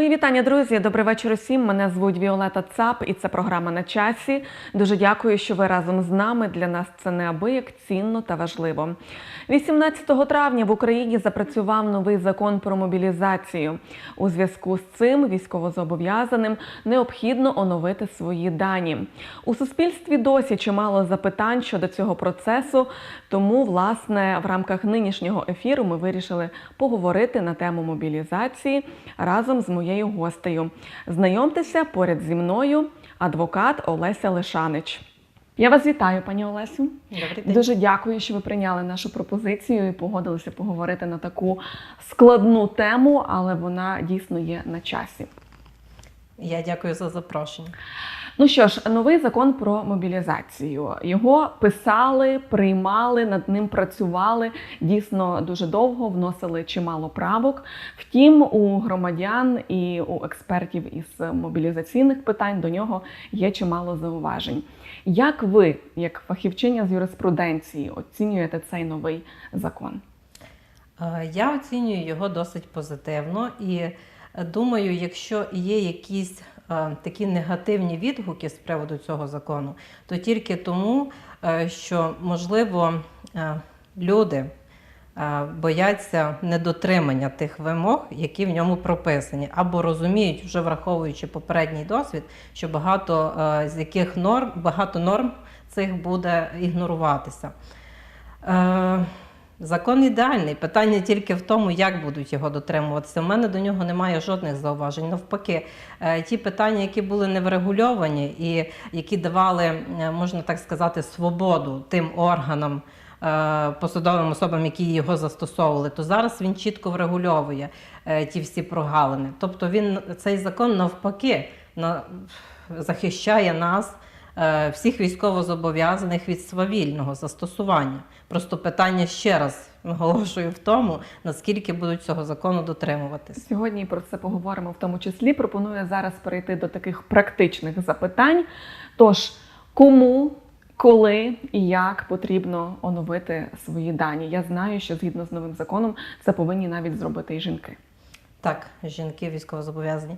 Мої вітання, друзі. Добрий вечір усім. Мене звуть Віолета Цап, і це програма на часі. Дуже дякую, що ви разом з нами. Для нас це неабияк цінно та важливо. 18 травня в Україні запрацював новий закон про мобілізацію. У зв'язку з цим військовозобов'язаним необхідно оновити свої дані. У суспільстві досі чимало запитань щодо цього процесу. Тому, власне, в рамках нинішнього ефіру ми вирішили поговорити на тему мобілізації разом з моєю гостею. Знайомтеся поряд зі мною адвокат Олеся Лишанич. Я вас вітаю, пані Олесю. Добрий день. Дуже дякую, що ви прийняли нашу пропозицію і погодилися поговорити на таку складну тему, але вона дійсно є на часі. Я дякую за запрошення. Ну що ж, новий закон про мобілізацію. Його писали, приймали, над ним працювали дійсно дуже довго, вносили чимало правок. Втім, у громадян і у експертів із мобілізаційних питань до нього є чимало зауважень. Як ви, як фахівчиня з юриспруденції, оцінюєте цей новий закон? Е, Я оцінюю його досить позитивно і е, думаю, якщо є якісь такі негативні відгуки з приводу цього закону, то тільки тому, е, що можливо е, люди е, бояться недотримання тих вимог, які в ньому прописані, або розуміють, вже враховуючи попередній досвід, що багато е, з яких норм, багато норм цих буде ігноруватися. Закон ідеальний. Питання тільки в тому, як будуть його дотримуватися. У мене до нього немає жодних зауважень. Навпаки, е, ті питання, які були не врегульовані і які давали, е, можна так сказати, свободу тим органам, е, посадовим особам, які його застосовували, то зараз він чітко врегульовує ті всі прогалини. Тобто він цей закон навпаки на- захищає нас. Е, Всіх військовозобов'язаних від свавільного застосування. Просто питання ще раз наголошую в тому, наскільки будуть цього закону дотримуватись. Сьогодні про це поговоримо в тому числі. Пропоную зараз перейти до таких практичних запитань. Тож, кому, коли і як потрібно оновити свої дані? Я знаю, що згідно з новим законом це повинні навіть зробити і жінки. Так, жінки військовозобов'язані.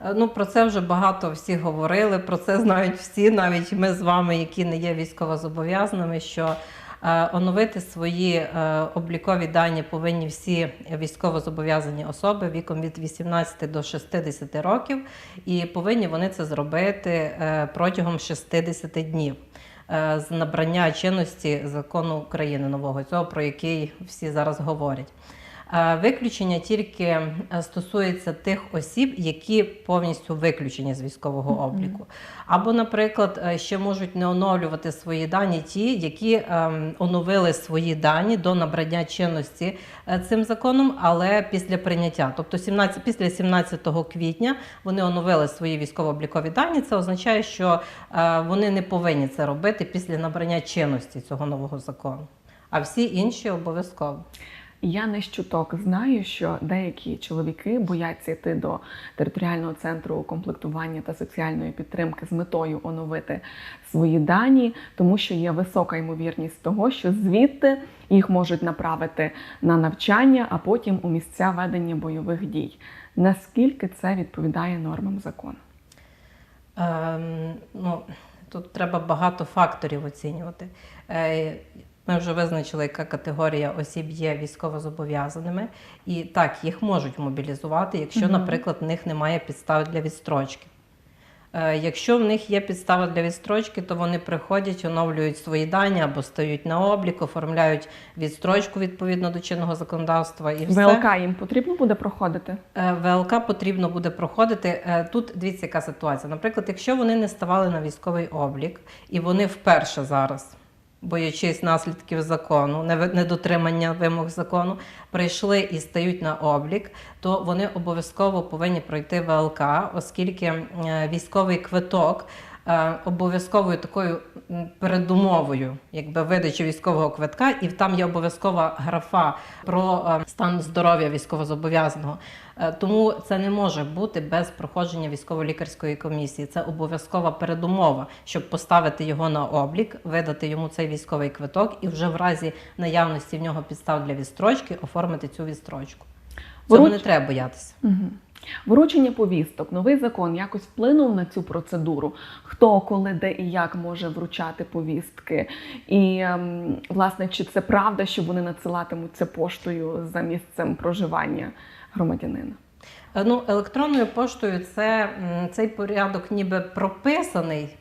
Е, Ну, про це вже багато всі говорили, про це знають всі, навіть ми з вами, які не є військовозобов'язаними, що е, оновити свої е, облікові дані повинні всі військовозобов'язані особи віком від 18 до 60 років, і повинні вони це зробити е, протягом 60 днів. е, З набрання чинності закону України нового, цього про який всі зараз говорять. Е, Виключення тільки е, стосується тих осіб, які повністю виключені з військового обліку. Або, наприклад, е, ще можуть не оновлювати свої дані ті, які ем, оновили свої дані до набрання чинності цим законом, але після прийняття. Тобто 17, після 17 квітня вони оновили свої військово-облікові дані. Це означає, що вони не повинні це робити після набрання чинності цього нового закону. А всі інші обов'язково. Я не з чуток знаю, що деякі чоловіки бояться йти до територіального центру комплектування та соціальної підтримки з метою оновити свої дані, тому що є висока ймовірність того, що звідти їх можуть направити на навчання, а потім у місця ведення бойових дій. Наскільки це відповідає нормам закону? Ем, ну, тут треба багато факторів оцінювати. Е, ми вже визначили, яка категорія осіб є військовозобов'язаними, і так, їх можуть мобілізувати, якщо, наприклад, в них немає підстав для відстрочки. Е, Якщо в них є підстава для відстрочки, то вони приходять, оновлюють свої дані або стають на облік, оформляють відстрочку відповідно до чинного законодавства і все. ВЛК їм потрібно буде проходити? Е, ВЛК потрібно буде проходити. Е, Тут дивіться, яка ситуація. Наприклад, якщо вони не ставали на військовий облік, і вони вперше зараз, боячись наслідків закону, недотримання вимог закону, прийшли і стають на облік, то вони обов'язково повинні пройти ВЛК, оскільки е, військовий квиток. е, Обов'язковою такою передумовою, якби видачі військового квитка, і там є обов'язкова графа про е, стан здоров'я військовозобов'язаного. Е, Тому це не може бути без проходження військово-лікарської комісії. Це обов'язкова передумова, щоб поставити його на облік, видати йому цей військовий квиток і вже в разі наявності в нього підстав для відстрочки оформити цю відстрочку. Цього Вруч- не треба боятися. Угу. Вручення повісток, новий закон якось вплинув на цю процедуру. Хто, коли, де і як може вручати повістки? І ем, власне, чи це правда, що вони надсилатимуться поштою за місцем проживання громадянина? Е, Ну, електронною поштою це цей порядок ніби прописаний.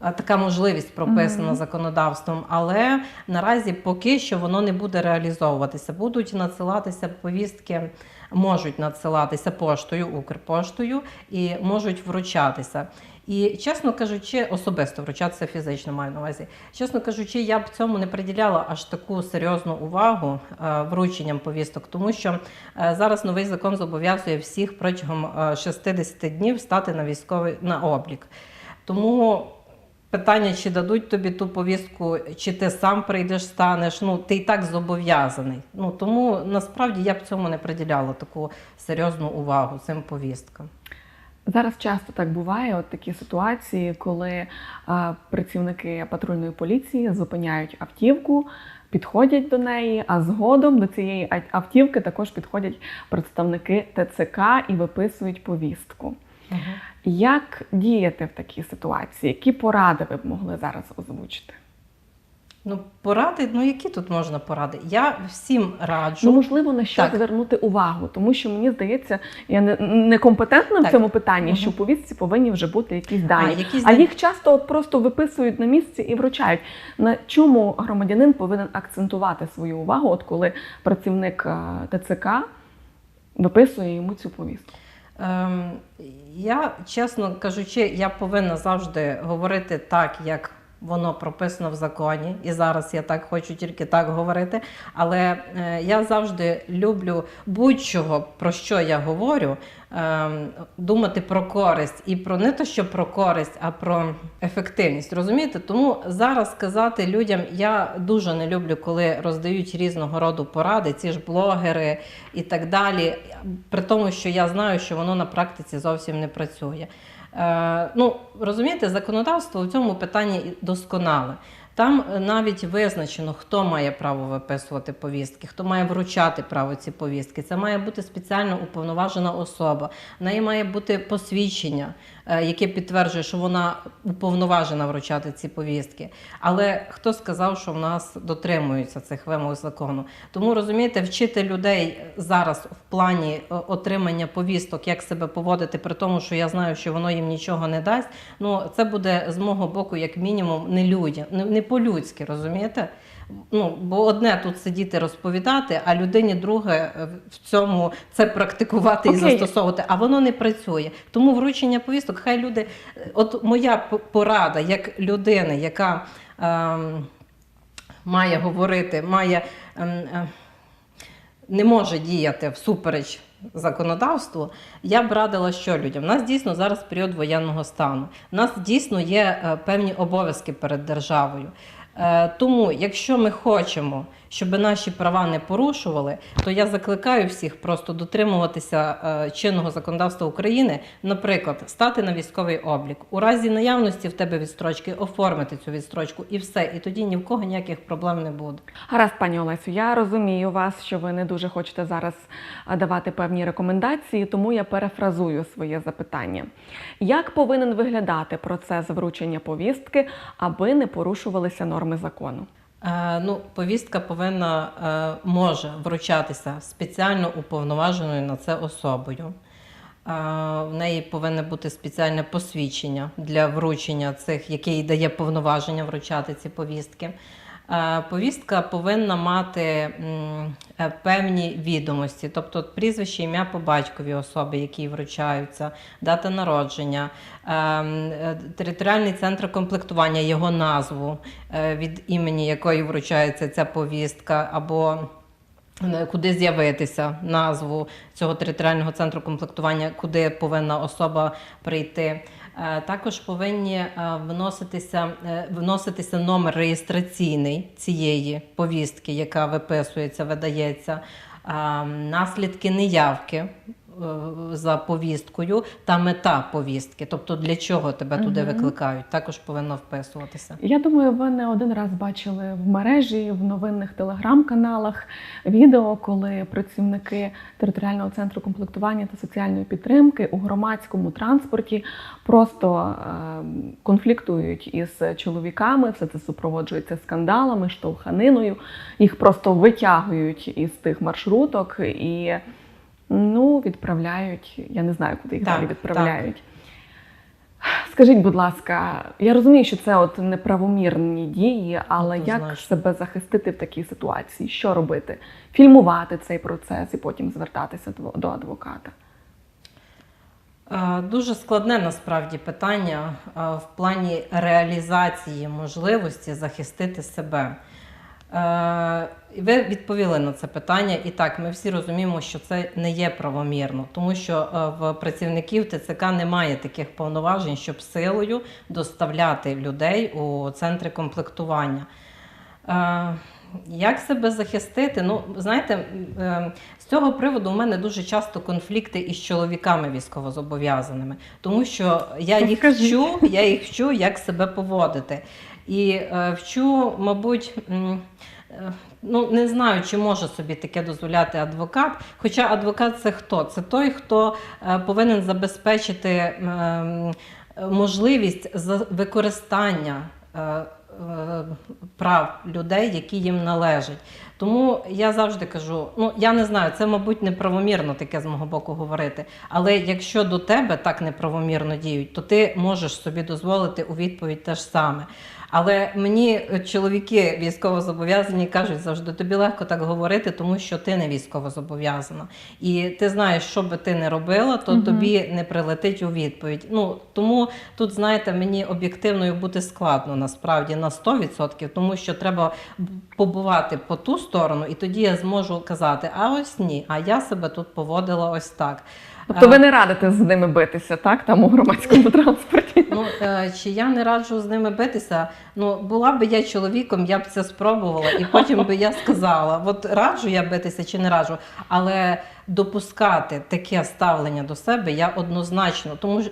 а Така можливість прописана Мгм. законодавством, але наразі поки що воно не буде реалізовуватися. Будуть надсилатися повістки, можуть надсилатися поштою, Укрпоштою і можуть вручатися. І чесно кажучи, особисто вручатися фізично маю на увазі. Чесно кажучи, я б цьому не приділяла аж таку серйозну увагу е, врученням повісток, тому що е, зараз новий закон зобов'язує всіх протягом е, 60 днів стати на військовий на облік. Тому питання, чи дадуть тобі ту повістку, чи ти сам прийдеш, станеш. Ну ти і так зобов'язаний. Ну тому насправді я б цьому не приділяла таку серйозну увагу цим повісткам. Зараз часто так буває, от такі ситуації, коли а, працівники патрульної поліції зупиняють автівку, підходять до неї, а згодом до цієї автівки також підходять представники ТЦК і виписують повістку. Як діяти в такій ситуації? Які поради ви б могли зараз озвучити? Ну, поради, ну які тут можна поради? Я всім раджу. Ну, можливо, на що Так. звернути увагу, тому що мені здається, я не, не компетентна в цьому питанні, Мгм. що в повістці повинні вже бути якісь дані. А, якісь А дані. їх часто от просто виписують на місці і вручають. На чому громадянин повинен акцентувати свою увагу, от коли працівник е, ТЦК виписує йому цю повістку? Ем, я, чесно кажучи, я повинна завжди говорити так, як воно прописано в законі. І зараз я так хочу тільки так говорити. Але е, я завжди люблю будь-чого, про що я говорю, ем, думати про користь. І про не те, що про користь, а про ефективність. Розумієте? Тому зараз сказати людям, я дуже не люблю, коли роздають різного роду поради, ці ж блогери і так далі. При тому, що я знаю, що воно на практиці зовсім не працює. Е, ну, розумієте, законодавство в цьому питанні досконале. Там е, навіть визначено, хто має право виписувати повістки, хто має вручати право ці повістки. Це має бути спеціально уповноважена особа. В неї має бути посвідчення, яке підтверджує, що вона уповноважена вручати ці повістки. Але хто сказав, що в нас дотримуються цих вимог закону? Тому розумієте, вчити людей зараз в плані е, отримання повісток, як себе поводити, при тому, що я знаю, що воно їм нічого не дасть. Ну це буде з мого боку, як мінімум, не людям, не по-людськи, розумієте? Ну, бо одне тут сидіти розповідати, а людині друге е, в цьому це практикувати і застосовувати, а воно не працює. Тому вручення повісток, хай люди. е, От моя порада як людини, яка ем, має говорити, має ем, е, не може діяти всупереч законодавству, я б радила, що людям. У нас дійсно зараз період воєнного стану. У нас дійсно є е, певні обов'язки перед державою. Е, Тому, якщо ми хочемо, щоб наші права не порушували, то я закликаю всіх просто дотримуватися е, чинного законодавства України, наприклад, стати на військовий облік. У разі наявності в тебе відстрочки оформити цю відстрочку і все. І тоді ні в кого ніяких проблем не буде. Гаразд, пані Олесю, я розумію вас, що ви не дуже хочете зараз давати певні рекомендації, тому я перефразую своє запитання. Як повинен виглядати процес вручення повістки, аби не порушувалися норми закону? Е, Ну, повістка повинна е, може вручатися спеціально уповноваженою на це особою. Е, В неї повинне бути спеціальне посвідчення для вручення цих, яке дає повноваження вручати ці повістки. Е, Повістка повинна мати е, певні відомості, тобто прізвище, ім'я по батькові особи, які вручаються, дата народження, е, м, е, територіальний центр комплектування, його назву, від імені якої вручається ця повістка, або куди з'явитися, назву цього територіального центру комплектування, куди повинна особа прийти. Е, Також повинні е, вноситися, е, вноситися номер реєстраційний цієї повістки, яка виписується, видається. Наслідки неявки за повісткою та мета повістки. Тобто для чого тебе туди викликають, також повинно вписуватися. Я думаю, ви не один раз бачили в мережі, в новинних телеграм-каналах відео, коли працівники територіального центру комплектування та соціальної підтримки у громадському транспорті просто е, конфліктують із чоловіками. Все це супроводжується скандалами, штовханиною. Їх просто витягують із тих маршруток і ну, відправляють. Я не знаю, куди їх Так, далі відправляють. Скажіть, будь ласка, я розумію, що це от неправомірні дії, але як Однозначно. себе захистити в такій ситуації? Що робити? Фільмувати цей процес і потім звертатися до, до адвоката? Е, Дуже складне насправді питання е, в плані реалізації можливості захистити себе. Е, Ви відповіли на це питання, і так, ми всі розуміємо, що це не є правомірно, тому що е, в працівників ТЦК немає таких повноважень, щоб силою доставляти людей у центри комплектування. Е, Як себе захистити? Ну, знаєте, з цього приводу у мене дуже часто конфлікти із чоловіками військовозобов'язаними, тому що я їх вчу, я їх вчу, як себе поводити. І е, вчу, мабуть, е, ну не знаю, чи може собі таке дозволяти адвокат. Хоча адвокат це хто? Це той, хто е, повинен забезпечити можливість використання. Прав людей, які їм належать. Тому я завжди кажу: ну я не знаю, це, мабуть, неправомірно таке з мого боку говорити. Але якщо до тебе так неправомірно діють, то ти можеш собі дозволити у відповідь те ж саме. Але мені е, чоловіки військовозобов'язані кажуть завжди, тобі легко так говорити, тому що ти не військовозобов'язана. І ти знаєш, що би ти не робила, то Мгм. тобі не прилетить у відповідь. Ну тому тут, знаєте, мені об'єктивною бути складно насправді на 100%, тому що треба побувати по ту сторону, і тоді я зможу казати: а ось ні, а я себе тут поводила ось так. Тобто Е, ви не радите з ними битися, так? Там у громадському транспорті? Ну, е, чи я не раджу з ними битися? Ну, була би я чоловіком, я б це спробувала, і потім би я сказала: от раджу я битися чи не раджу. Але допускати таке ставлення до себе я однозначно, тому що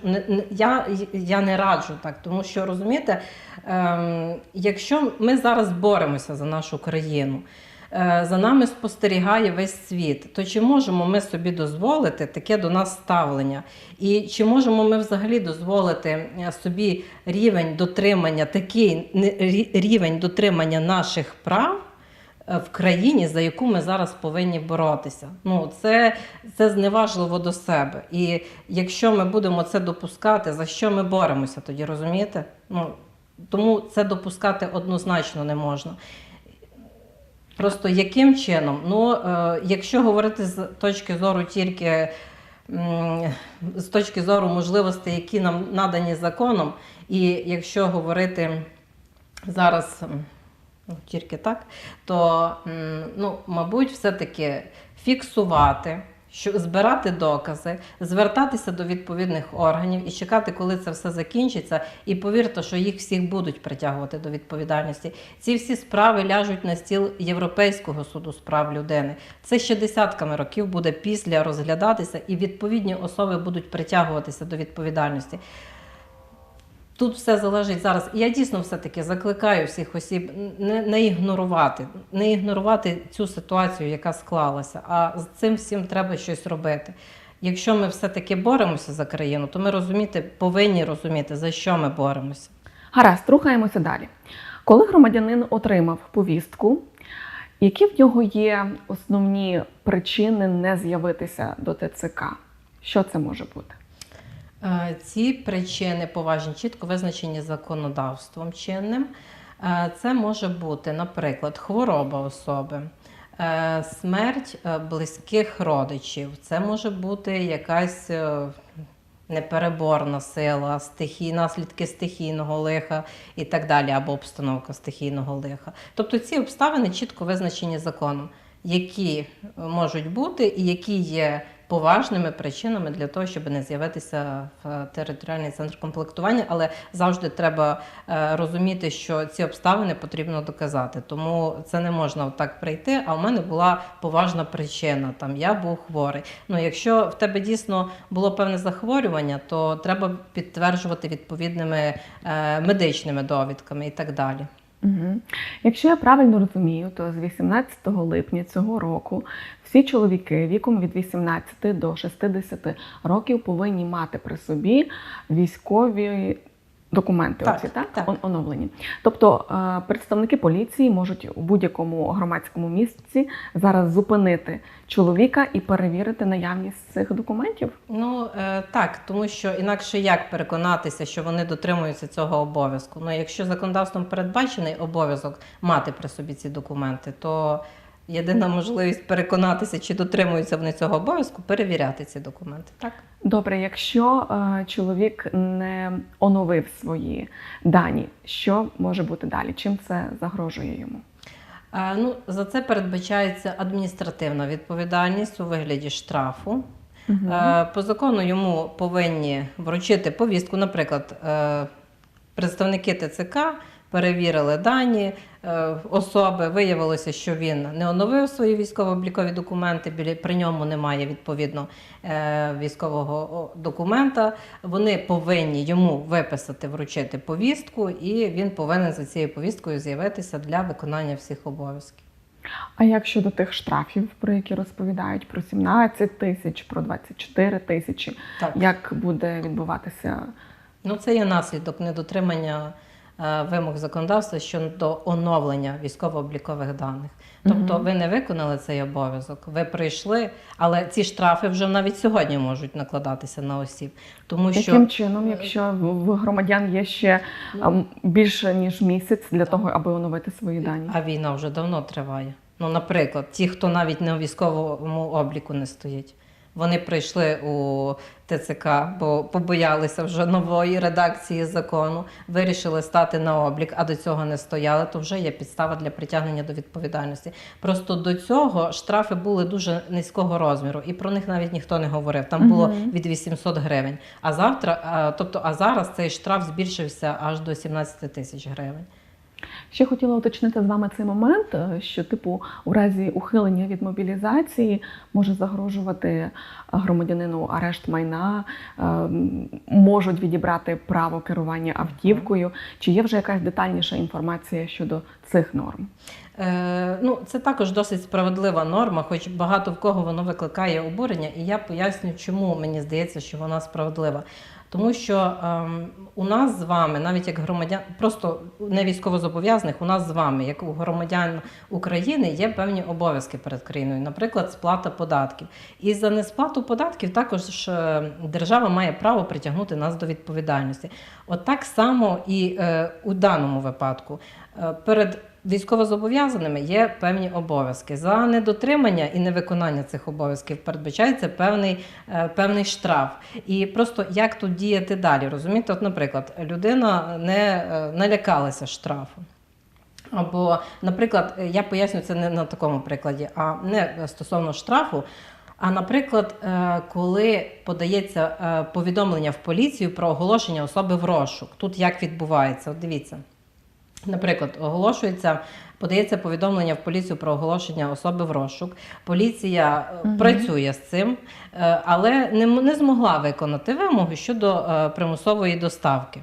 я, я не раджу так, тому що розумієте, ем, якщо ми зараз боремося за нашу країну. Е, За нами спостерігає весь світ. То чи можемо ми собі дозволити таке до нас ставлення? І чи можемо ми взагалі дозволити е, собі рівень дотримання, такий рівень дотримання наших прав е, в країні, за яку ми зараз повинні боротися? Ну це, це зневажливо до себе. І якщо ми будемо це допускати, за що ми боремося тоді, розумієте? Ну тому це допускати однозначно не можна. Просто яким чином? Ну, е, якщо говорити з точки зору тільки з точки зору можливостей, які нам надані законом, і якщо говорити зараз ну, тільки так, то ну, мабуть, все-таки фіксувати. Що збирати докази, звертатися до відповідних органів і чекати, коли це все закінчиться, і повірте, що їх всіх будуть притягувати до відповідальності. Ці всі справи ляжуть на стіл Європейського суду з прав людини. Це ще десятками років буде після розглядатися, і відповідні особи будуть притягуватися до відповідальності. Тут все залежить зараз. Я дійсно все-таки закликаю всіх осіб не, не ігнорувати, не ігнорувати цю ситуацію, яка склалася. А з цим всім треба щось робити. Якщо ми все-таки боремося за країну, то ми розуміти, повинні розуміти, за що ми боремося. Гаразд, рухаємося далі. Коли громадянин отримав повістку, які в нього є основні причини не з'явитися до ТЦК? Що це може бути? Е, Ці причини поважні, чітко визначені законодавством чинним. Е, Це може бути, наприклад, хвороба особи, е, смерть близьких родичів. Це може бути якась непереборна сила, стихій, наслідки стихійного лиха і так далі, або обстановка стихійного лиха. Тобто ці обставини чітко визначені законом, які можуть бути і які є поважними причинами для того, щоб не з'явитися в територіальний центр комплектування, але завжди треба е, розуміти, що ці обставини потрібно доказати. Тому це не можна отак прийти. А в мене була поважна причина. Там я був хворий. Ну, якщо в тебе дійсно було певне захворювання, то треба підтверджувати відповідними е, медичними довідками і так далі. Угу. Якщо я правильно розумію, то з 18 липня цього року всі чоловіки віком від 18 до 60 років повинні мати при собі військові документи, Так, оці, так? так. Он- оновлені. Тобто е, представники поліції можуть у будь-якому громадському місці зараз зупинити чоловіка і перевірити наявність цих документів. Ну е, так, тому що інакше як переконатися, що вони дотримуються цього обов'язку. Ну, якщо законодавством передбачений обов'язок мати при собі ці документи, то єдина можливість переконатися, чи дотримуються вони цього обов'язку, перевіряти ці документи. Так. Добре, якщо е, чоловік не оновив свої дані, що може бути далі? Чим це загрожує йому? Е, Ну, за це передбачається адміністративна відповідальність у вигляді штрафу. Е, По закону йому повинні вручити повістку. Наприклад, е, представники ТЦК перевірили дані е, особи. Виявилося, що він не оновив свої військово-облікові документи. При ньому немає відповідно е, військового документа. Вони повинні йому виписати, вручити повістку, і він повинен за цією повісткою з'явитися для виконання всіх обов'язків. А як щодо тих штрафів, про які розповідають про 17 тисяч, про 24 тисячі, Так. як буде відбуватися? Ну, це є наслідок недотримання вимог законодавства щодо оновлення військово-облікових даних. Тобто ви не виконали цей обов'язок, ви прийшли, але ці штрафи вже навіть сьогодні можуть накладатися на осіб. Тому що Яким чином, якщо в громадян є ще більше ніж місяць для того, аби оновити свої дані? а війна вже давно триває. Ну, наприклад, ті, хто навіть на військовому обліку не стоїть. Вони прийшли у ТЦК, бо побоялися вже нової редакції закону, вирішили стати на облік, а до цього не стояли, то вже є підстава для притягнення до відповідальності. Просто до цього штрафи були дуже низького розміру, і про них навіть ніхто не говорив. Там було від 800 гривень. А завтра, тобто, а зараз цей штраф збільшився аж до 17 тисяч гривень. Ще хотіла уточнити з вами цей момент, е, що типу у разі ухилення від мобілізації може загрожувати е, громадянину арешт майна, е, можуть відібрати право керування автівкою. Чи є вже якась детальніша інформація щодо цих норм? Е, ну, це також досить справедлива норма, хоч багато в кого воно викликає обурення, і я поясню, чому мені здається, що вона справедлива. Тому що ем, у нас з вами, навіть як громадян, просто не військовозобов'язаних, у нас з вами, як у громадян України, є певні обов'язки перед країною, наприклад, сплата податків. І за несплату податків також е, держава має право притягнути нас до відповідальності. От так само і е, у даному випадку. Е, перед військовозобов'язаними є певні обов'язки. За недотримання і невиконання цих обов'язків передбачається певний, е, певний штраф. І просто як тут діяти далі? Розумієте, от, наприклад, людина не, е, не лякалася штрафу. Або, наприклад, я поясню це не на такому прикладі, а не стосовно штрафу. А наприклад, коли подається повідомлення в поліцію про оголошення особи в розшук, тут як відбувається? От дивіться. Наприклад, оголошується, подається повідомлення в поліцію про оголошення особи в розшук. Поліція угу. Працює з цим, е, але не, не змогла виконати вимоги щодо е, примусової доставки.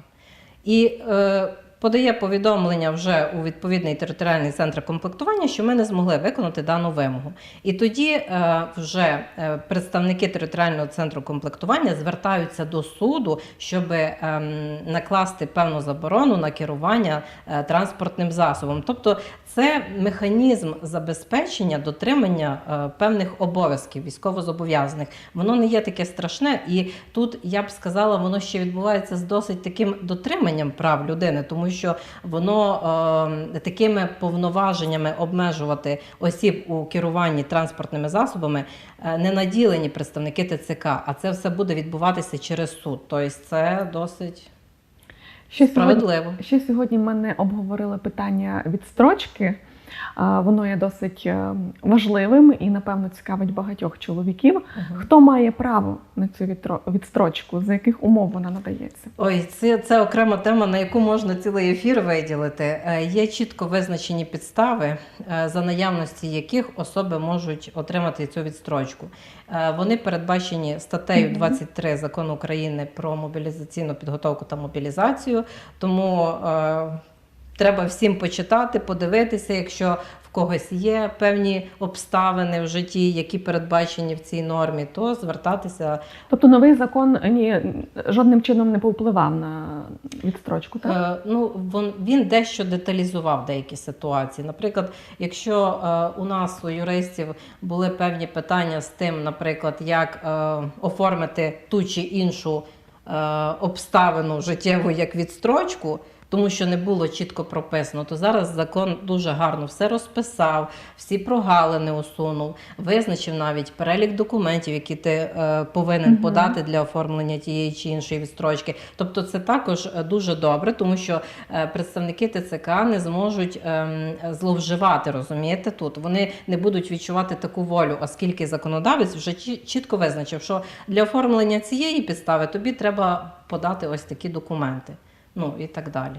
І е, подає повідомлення вже у відповідний територіальний центр комплектування, що ми не змогли виконати дану вимогу. І тоді е, вже е, представники територіального центру комплектування звертаються до суду, щоб ем, накласти певну заборону на керування е, транспортним засобом. Тобто це механізм забезпечення дотримання е, певних обов'язків військовозобов'язаних. Воно не є таке страшне, і тут я б сказала, воно ще відбувається з досить таким дотриманням прав людини, тому що воно е, такими повноваженнями обмежувати осіб у керуванні транспортними засобами е, не наділені представники ТЦК, а це все буде відбуватися через суд. Тобто це досить Ще сьогодні, справедливо. ще сьогодні мене обговорили питання відстрочки Воно є досить е, важливим і, напевно, цікавить багатьох чоловіків. Мгм. Хто має право на цю відстрочку? За яких умов вона надається? Ой, це, це окрема тема, на яку можна цілий ефір виділити. Е, Є чітко визначені підстави, е, за наявності яких особи можуть отримати цю відстрочку. Вони передбачені статтею 23 закону України про мобілізаційну підготовку та мобілізацію. Тому треба всім почитати, подивитися, якщо в когось є певні обставини в житті, які передбачені в цій нормі, то звертатися Тобто новий закон ні, жодним чином не повпливав на відстрочку, так? Е, ну, він, він дещо деталізував деякі ситуації. Наприклад, якщо е, у нас у юристів були певні питання з тим, наприклад, як е, оформити ту чи іншу е, обставину життєву як відстрочку. Тому що не було чітко прописано, то зараз закон дуже гарно все розписав, всі прогалини усунув, визначив навіть перелік документів, які ти е, повинен Мгм. подати для оформлення тієї чи іншої відстрочки. Тобто, це також е, дуже добре, тому що е, представники ТЦК не зможуть ем, зловживати, розумієте, тут вони не будуть відчувати таку волю, оскільки законодавець вже чі- чітко визначив, що для оформлення цієї підстави тобі треба подати ось такі документи. Ну і так далі.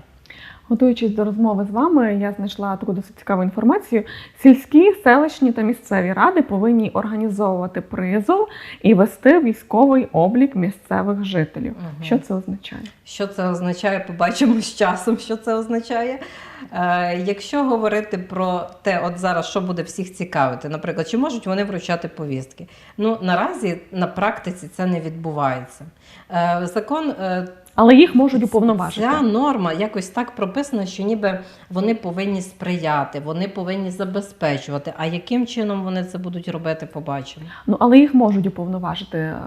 Готуючись до розмови з вами, я знайшла таку досить цікаву інформацію. Сільські, селищні та місцеві ради повинні організовувати призов і вести військовий облік місцевих жителів. Мгм. Що це означає? Що це означає, побачимо з часом, що це означає. Е, якщо говорити про те, от зараз що буде всіх цікавити, наприклад, чи можуть вони вручати повістки? Ну наразі на практиці це не відбувається. Е, закон е, Але їх можуть уповноважити. Ця норма якось так прописана, що ніби вони повинні сприяти, вони повинні забезпечувати. А яким чином вони це будуть робити, побачимо. Ну але їх можуть уповноважити е,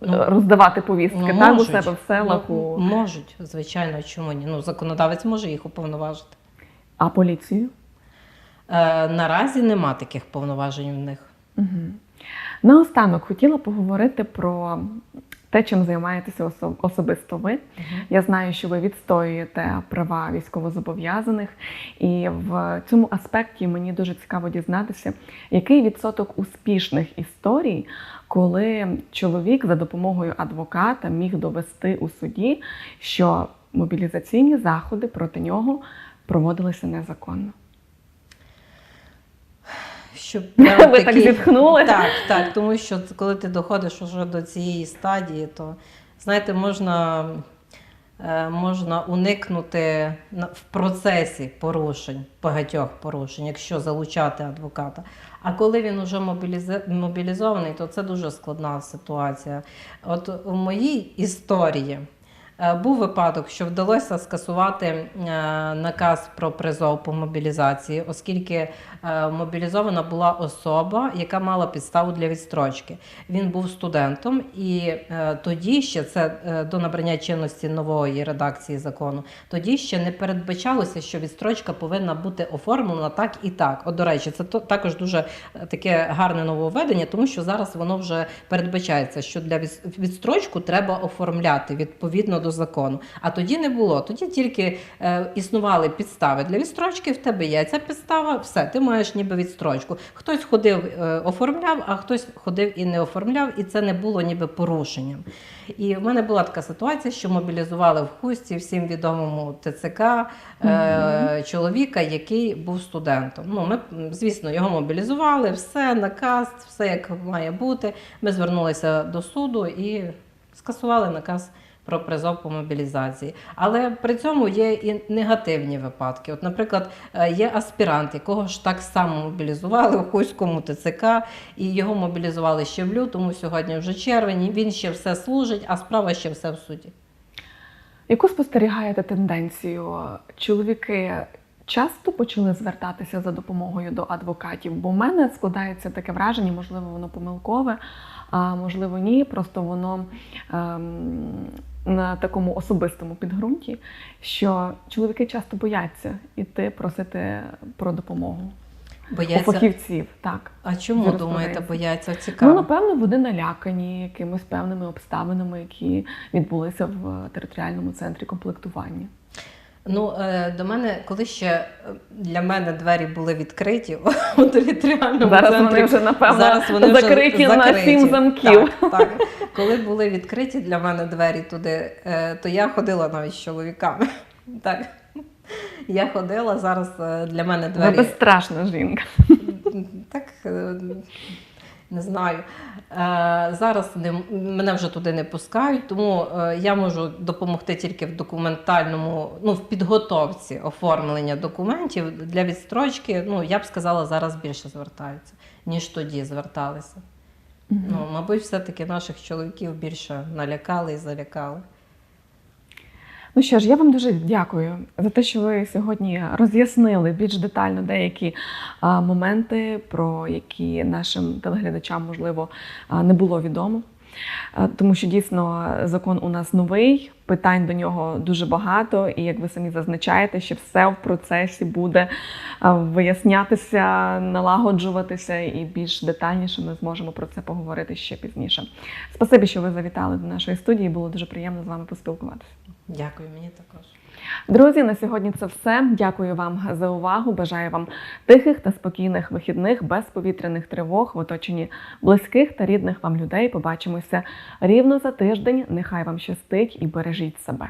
Ну, роздавати повістки ну, так у себе в селах. Ну, у... можуть, звичайно, чому ні? Ну, законодавець може їх уповноважити. А поліцію? Е, наразі нема таких повноважень в них. Угу. Наостанок хотіла поговорити про те, чим займаєтеся особисто ви. Я знаю, що ви відстоюєте права військовозобов'язаних, і в цьому аспекті мені дуже цікаво дізнатися, який відсоток успішних історій, коли чоловік за допомогою адвоката міг довести у суді, що мобілізаційні заходи проти нього проводилися незаконно. Щоб Ви прям так зітхнули? Так, так, тому що коли ти доходиш уже до цієї стадії, то знаєте, можна, е, можна уникнути в процесі порушень, багатьох порушень, якщо залучати адвоката. А коли він вже мобілізований, то це дуже складна ситуація. От у моїй історії. Е, Був випадок, що вдалося скасувати е, наказ про призов по мобілізації, оскільки е, мобілізована була особа, яка мала підставу для відстрочки. Він був студентом, і тоді ще це до набрання чинності нової редакції закону. Тоді ще не передбачалося, що відстрочка повинна бути оформлена так і так. От, до речі, це також дуже таке гарне нововведення, тому що зараз воно вже передбачається, що для відстрочку треба оформляти відповідно до закону. А тоді не було. Тоді тільки е, існували підстави для відстрочки. В тебе є ця підстава, все, ти маєш ніби відстрочку. Хтось ходив, е, оформляв, а хтось ходив і не оформляв, і це не було ніби порушенням. І в мене була така ситуація, що мобілізували в хусті всім відомому ТЦК е, чоловіка, який був студентом. Ну, ми, звісно, його мобілізували, все, наказ, все як має бути. Ми звернулися до суду і скасували наказ. Про призов по мобілізації, але при цьому є і негативні випадки. От, наприклад, е, є аспірант, якого ж так само мобілізували у Хуському ТЦК, і його мобілізували ще в лютому. Сьогодні вже червень. Він ще все служить, а справа ще все в суді. Яку спостерігаєте тенденцію? Чоловіки часто почали звертатися за допомогою до адвокатів? Бо в мене складається таке враження, можливо, воно помилкове, а можливо, ні. Просто воно ем, на такому особистому підґрунті, що чоловіки часто бояться іти просити про допомогу у Бояться. фахівців. Так. А чому думаєте, бояться? бояться? Ну, напевно, вони налякані якимись певними обставинами, які відбулися в територіальному центрі комплектування. Ну, е, до мене, коли ще е, для мене двері були відкриті у територіальному Зараз центрі, вони вже напевно зараз вони вже закриті на сім замків. Так, так. Коли були відкриті для мене двері туди, е, то я ходила навіть з чоловіками. Так. Я ходила зараз для мене двері. безстрашна жінка. Так не знаю. Е, Зараз не, мене вже туди не пускають, тому е, я можу допомогти тільки в документальному, ну, в підготовці оформлення документів для відстрочки. Ну, я б сказала, зараз більше звертаються, ніж тоді зверталися. Ну, мабуть, все-таки наших чоловіків більше налякали і залякали. Ну що ж, я вам дуже дякую за те, що ви сьогодні роз'яснили більш детально деякі а, моменти, про які нашим телеглядачам можливо не було відомо. Тому що дійсно закон у нас новий, питань до нього дуже багато, і як ви самі зазначаєте, що все в процесі буде вияснятися, налагоджуватися, і більш детальніше ми зможемо про це поговорити ще пізніше. Спасибі, що ви завітали до нашої студії. Було дуже приємно з вами поспілкуватися. Дякую, мені також. Друзі, на сьогодні це все. Дякую вам за увагу. Бажаю вам тихих та спокійних вихідних, без повітряних тривог в оточенні близьких та рідних вам людей. Побачимося рівно за тиждень. Нехай вам щастить і бережіть себе.